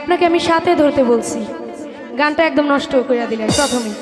আপনাকে আমি সাথে ধরতে বলছি। গানটা একদম নষ্ট করে দিলেন প্রথমেই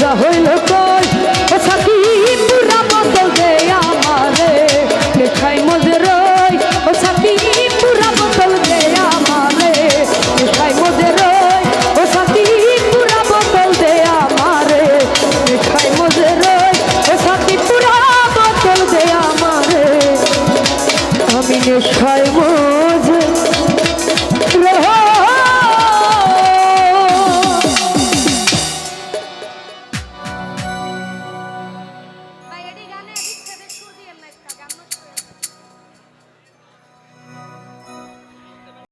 যাহইল কয়